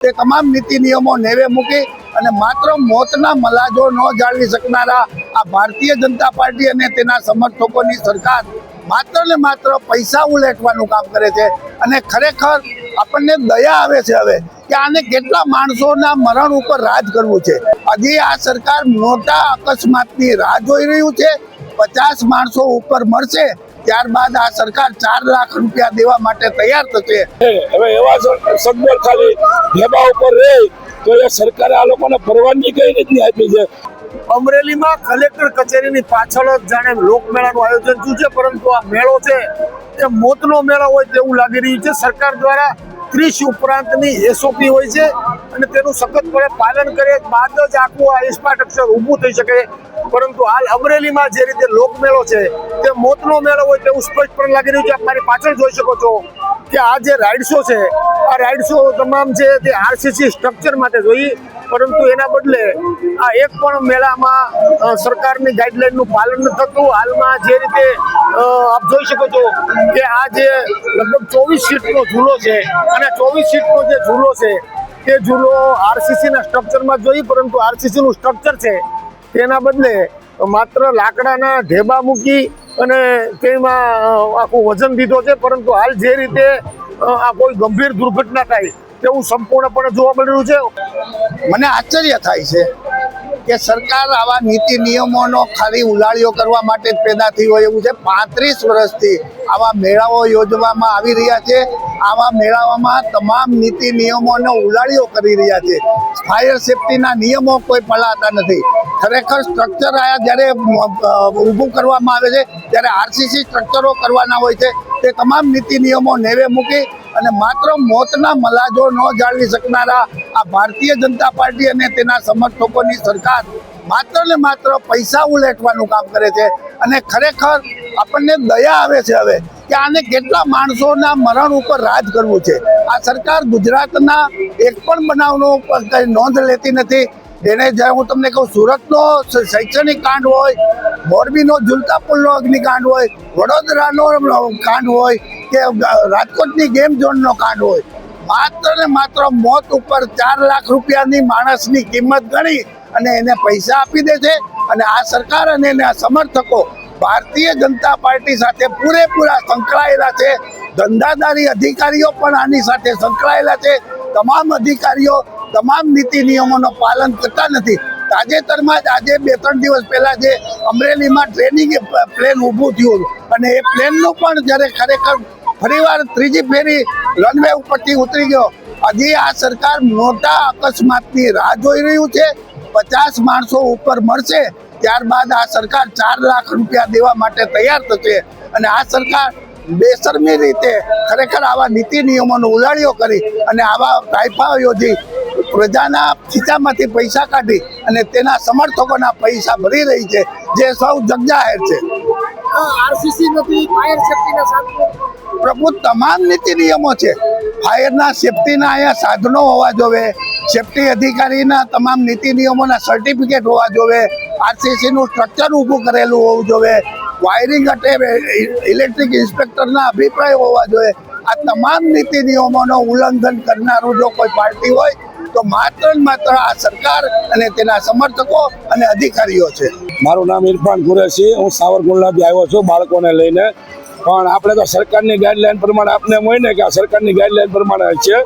તે તમામ નીતિ નિયમો નેવે મૂકી અને માત્ર મોતના મલાજો ન જાળવી શકનારા આ ભારતીય જનતા પાર્ટી અને તેના સમર્થકોની સરકાર માત્ર ને માત્ર પૈસા ઉલેટવાનું કામ કરે છે. અને ખરેખર આપણને દયા આવે છે હવે કે આને કેટલા માણસોના મરણ ઉપર રાજ કરવું છે. હજી આ સરકાર મોટા અકસ્માતની રાહ જોઈ રહ્યું છે. પચાસ માણસો ઉપર મળશે ત્યારબાદ આ સરકાર ચાર લાખ રૂપિયા દેવા માટે તૈયાર થશે છે. હવે એવા સગવડ ખાલી ભેબા ઉપર રહે તો એ સરકારે આ લોકોને પરવાનગી કઈ રીતની આપી છે અમરેલીમાં કલેક્ટર કચેરીની પાછળ જ જાણે લોકમેળાનું આયોજન થયું છે પરંતુ આ મેળો છે એ મોતનો મેળો હોય તેવું લાગી રહ્યું છે સરકાર દ્વારા ત્રીસ ઉપરાંતની એસઓપી હોય છે અને તેનું સખતપણે પાલન કરે, બાદ જ આખું આ ઇન્ફ્રાસ્ટ્રક્ચર ઊભું થઈ શકે. પરંતુ હાલ અમરેલીમાં જે રીતે લોકમેળો છે, તે મોતનો મેળો હોય તેવું સ્પષ્ટપણે લાગી રહ્યું છે. આપ મારી પાછળ જોઈ શકો છો. કે આ જે રાઇડ શો છે, આ રાઇડ શો તમામ છે તે આરસીસી સ્ટ્રક્ચર માટે જોઈએ પરંતુ એના બદલે આ એક પણ મેળામાં સરકારની ગાઈડલાઈનનું પાલન નથી થતું, હાલમાં જે રીતે આપ જોઈ શકો છો કે આ જે લગભગ ચોવીસ સીટનો ઝૂલો છે, અને ચોવીસ સીટનો જે ઝૂલો છે, તે ઝૂલો આરસીસીના સ્ટ્રક્ચરમાં જોઈએ પરંતુ આરસીસીનું સ્ટ્રક્ચર છે, તેના બદલે માત્ર લાકડાના ઢેબા મૂકી અને તેમાં આખું વજન દીધો છે, પરંતુ હાલ જે રીતે આ કોઈ ગંભીર દુર્ઘટના થાય, તેવું સંપૂર્ણપણે જોવા મળી છે. મને આશ્ચર્ય થાય છે કે સરકાર આવા નીતિ નિયમોનો ખાલી ઉલાળીઓ કરવા માટે પેદા થઈ હોય એવું છે. પાંત્રીસ વર્ષથી આવા મેળાઓ યોજવામાં આવી રહ્યા છે. આવા મેળાઓમાં તમામ નીતિ નિયમોનો ઉલાળીઓ કરી રહ્યા છે. ફાયર સેફટીના નિયમો કોઈ પલાતા નથી. ખરેખર સ્ટ્રક્ચર આયા જ્યારે ઊભું કરવામાં આવે છે, ત્યારે આરસીસી સ્ટ્રક્ચરો કરવાના હોય છે. તે તમામ નીતિ નિયમો નેવે મૂકી અને માત્ર મોતના મલાજો ન જાળવી શકનારા આ ભારતીય જનતા પાર્ટી અને તેના સમર્થકોની સરકાર માત્ર ને માત્ર પૈસા ઉલેટવાનું કામ કરે છે. અને ખરેખર આપણને દયા આવે છે હવે કે આને કેટલા માણસોના મરણ ઉપર રાજ કરવું છે. આ સરકાર ગુજરાતના એક પણ બનાવનો કઈ નોંધ લેતી નથી. એને જ્યારે હું તમને કહું, સુરતનો શૈક્ષણિક કાંડ હોય, મોરબીનો ઝુલતા પુલનો અગ્નિકાંડ હોય, વડોદરાનો કાંડ હોય, કે રાજકોટની ગેમ ઝોનનો કાંડ હોય, માત્ર ને માત્ર મોત ઉપર ચાર લાખ રૂપિયાની માણસની કિંમત ગણી અને એને પૈસા આપી દે છે અને આ સરકાર અને એના સમર્થકો ભારતીય જનતા પાર્ટી સાથે પૂરેપૂરા સંકળાયેલા છે. ધંધાદારી અધિકારીઓ પણ આની સાથે સંકળાયેલા છે. તમામ અધિકારીઓ તમામ નીતિ નિયમોનું પાલન કરતા નથી. તાજેતરમાં જ આજે બે ત્રણ દિવસ પહેલાં જે અમરેલીમાં ટ્રેનિંગ પ્લેન ઊભું થયું અને એ પ્લેનનું પણ જ્યારે ખરેખર ફરીવાર ત્રીજી ફેરી રનવે ઉપરથી ઉતરી ગયો. હજી આ સરકાર મોટા અકસ્માતની રાહ જોઈ રહ્યું છે. પચાસ માણસો ઉપર મળશે ત્યારબાદ આ સરકાર ચાર લાખ રૂપિયા દેવા માટે તૈયાર થશે અને આ સરકાર બેશરમી રીતે ખરેખર આવા નીતિ નિયમોનો ઉલાળીઓ કરી અને આવા કાયફા યોજી પ્રજાના ખીચામાંથી પૈસા કાઢી અને તેના સમર્થકોના પૈસા ભરી રહી છે જે સૌ જગજાહેર છે. આરસીસી નથી ફાયર સેફટીના સાધનો. પ્રભુ તમામ નીતિ નિયમો છે. ફાયરના સેફટીના અહીંયા સાધનો હોવા જોવે. સેફટી અધિકારીના તમામ નીતિ નિયમોના સર્ટિફિકેટ હોવા જોવે. આરસીસી નું સ્ટ્રક્ચર ઊભું કરેલું હોવું જોઈએ. વાયરિંગ અટે ઇલેક્ટ્રિક ઇન્સ્પેક્ટરના અભિપ્રાય હોવા જોઈએ. આ તમામ નીતિ નિયમોનો ઉલ્લંઘન કરનારું જો કોઈ પાર્ટી હોય, તો માત્ર ને માત્ર આ સરકાર અને તેના સમર્થકો અને અધિકારીઓ છે. મારું નામ ઇરફાન કુરેશી, હું સાવરકુંડલાથી આવ્યો છું બાળકોને લઈને. પણ આપણે તો સરકારની ગાઈડલાઈન પ્રમાણે આપને હોય ને કે આ સરકારની ગાઈડલાઈન પ્રમાણે છે,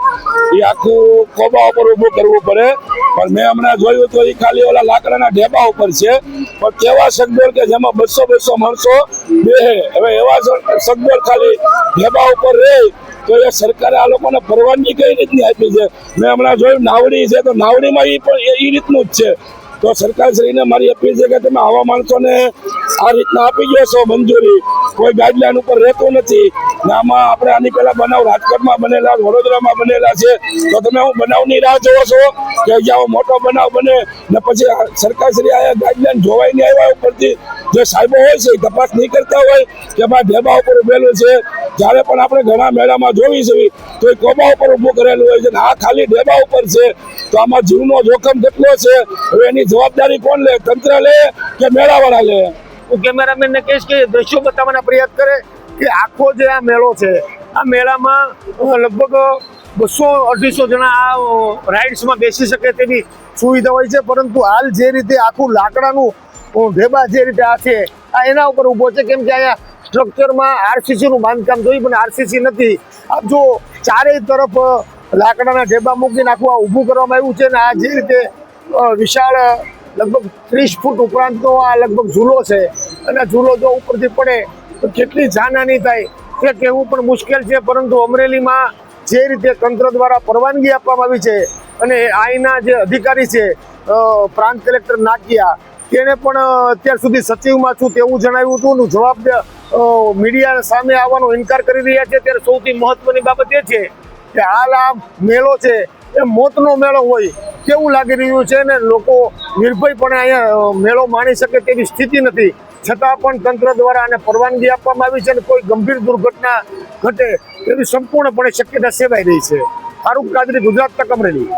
એ આખું કોબા ઉપર ઊભું કરવું પડે. પણ મેં હમણાં જોયું તો એ ખાલી ઓલા લાકડાના ઢેબા ઉપર છે. પણ કેવા સગવડ કે જેમાં બસો બસો માણસો બેહે. હવે એવા સ- સગવડ ખાલી ઢેબા ઉપર રહે, તો એ સરકારે આ લોકોને પરવાનગી કઈ રીતની આપી છે? મેં હમણાં જોયું નાવડી છે, તો નાવડીમાં એ પણ એ રીતનું જ છે. તો સરકારશ્રીને મારી અપીલ છે કે તમે આવા માણસોને આ રીતના આપી ગયો મંજૂરી. કોઈ ગાઈડલાઈન ઉપર રહેતું નથી. આમાં આપણે આની પહેલા બનાવ રાજકોટમાં બનેલા, વડોદરામાં બનેલા છે. તો તમે હું બનાવની રાહ જોવો છો કે જાઓ મોટો બનાવ બને ને પછી સરકારશ્રી આ ગાઈડલાઈન જોવાઈ નહીં આવ્યા ઉપરથી? જે સાહેબો હોય છે, એ તપાસ નહીં કરતા હોય કે ભાઈ ઢેબા ઉપર ઉભેલું છે. જ્યારે પણ આપણે ઘણા મેળામાં જોવી છે, તો એ કોબા ઉપર ઊભું કરેલું હોય છે આ ખાલી ઢેબા ઉપર છે. તો આમાં જીવનો જોખમ કેટલો છે? હવે એની જવાબદારી કોણ લે? તંત્ર લે કે મેળાવાળા લે? હું કેમેરામેનને કહીશ કે દ્રશ્યો બતાવવાના પ્રયાસ કરે કે આખો જે આ મેળો છે, આ મેળામાં લગભગ બસો અઢીસો જણા આ રાઇડ્સમાં બેસી શકે તેવી સુવિધા હોય છે. પરંતુ હાલ જે રીતે આખું લાકડાનું ઢેબા જે રીતે આ છે, આ એના ઉપર ઊભો છે. કેમ કે અહીંયા સ્ટ્રક્ચરમાં આરસીસીનું બાંધકામ જોયું, પણ આરસીસી નથી. આપ જો ચારેય તરફ લાકડાના ઢેબા મૂકી નાખવા ઊભું કરવામાં આવ્યું છે ને આ જે રીતે વિશાળ લગભગ ત્રીસ ફૂટ ઉપરાંતનો આ લગભગ ઝૂલો છે. અને ઝૂલો જો ઉપરથી પડે, તો કેટલી જાનહાની થાય. તે કહેવું પણ મુશ્કેલ છે, પરંતુ અમરેલીમાં જે રીતે તંત્ર દ્વારા પરવાનગી આપવામાં આવી છે, અને અહીંના જે અધિકારી છે પ્રાંત કલેક્ટર નાકિયા તેને પણ અત્યાર સુધી સચિવમાં છું તેવું જણાવ્યું હતું. નું જવાબ મીડિયા સામે આવવાનો ઇનકાર કરી રહ્યા છે. ત્યારે સૌથી મહત્વની બાબત એ છે કે હાલ આ મેળો છે, એ મોતનો મેળો હોય કેવું લાગી રહ્યું છે ને લોકો નિર્ભયપણે અહીંયા મેળો માણી શકે તેવી સ્થિતિ નથી. છતાં પણ તંત્ર દ્વારા આને પરવાનગી આપવામાં આવી છે અને કોઈ ગંભીર દુર્ઘટના ઘટે તેવી સંપૂર્ણપણે શક્યતા સેવાઈ રહી છે. ફારૂક કાદરી, ગુજરાત તક અમરેલી.